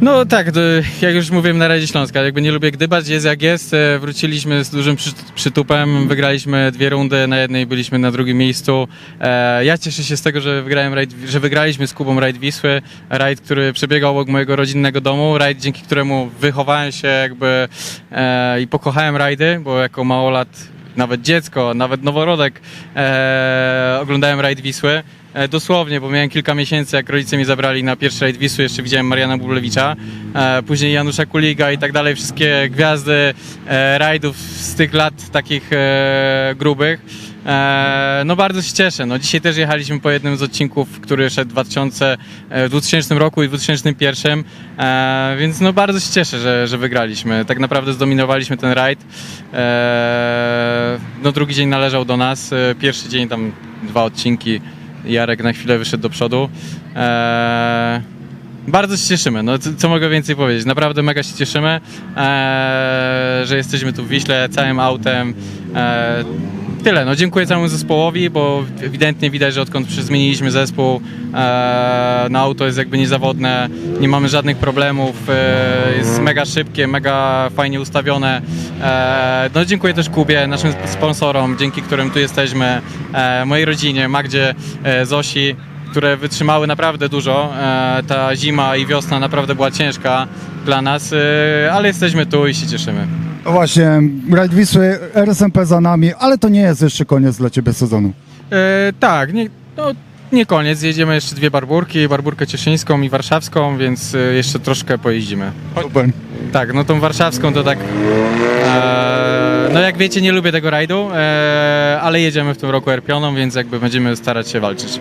No tak, jak już mówiłem na Radzie Śląska, jakby nie lubię gdybać, jest jak jest. E, Wróciliśmy z dużym przy, przytupem, wygraliśmy dwie rundy, na jednej byliśmy na drugim miejscu. E, ja cieszę się z tego, że, wygrałem rajd, że wygraliśmy z Kubą rajd Wisły, rajd, który przebiegał obok mojego rodzinnego domu, rajd, dzięki któremu wychowałem się jakby e, i pokochałem rajdy, bo jako małolat nawet dziecko, nawet noworodek e, oglądałem rajd Wisły. E, dosłownie, bo miałem kilka miesięcy, jak rodzice mnie zabrali na pierwszy rajd Wisły, jeszcze widziałem Mariana Bublewicza, e, później Janusza Kuliga i tak dalej, wszystkie gwiazdy e, rajdów z tych lat takich e, grubych. E, no bardzo się cieszę. No, dzisiaj też jechaliśmy po jednym z odcinków, który szedł w 2000, e, w 2000 roku i w 2001, e, więc no bardzo się cieszę, że, że wygraliśmy. Tak naprawdę zdominowaliśmy ten rajd. No drugi dzień należał do nas, e, pierwszy dzień tam dwa odcinki. Jarek na chwilę wyszedł do przodu. E, bardzo się cieszymy, no co, co mogę więcej powiedzieć. Naprawdę mega się cieszymy, e, że jesteśmy tu w Wiśle całym autem. E, tyle, no dziękuję całemu zespołowi, bo ewidentnie widać, że odkąd zmieniliśmy zespół, e, no auto jest jakby niezawodne, nie mamy żadnych problemów, e, jest mega szybkie, mega fajnie ustawione. E, no dziękuję też Kubie, naszym sponsorom, dzięki którym tu jesteśmy, e, mojej rodzinie, Magdzie, e, Zosi, które wytrzymały naprawdę dużo. E, ta zima i wiosna naprawdę była ciężka dla nas, e, ale jesteśmy tu i się cieszymy. No właśnie, rajd Wisły, RSMP za nami, ale to nie jest jeszcze koniec dla Ciebie sezonu. E, tak, nie, no, nie koniec. Jedziemy jeszcze dwie barburki, barburkę cieszyńską i warszawską, więc e, jeszcze troszkę pojeździmy. Super. Tak, no tą warszawską to tak. E, no jak wiecie, nie lubię tego rajdu, e, ale jedziemy w tym roku Erpioną, więc jakby będziemy starać się walczyć.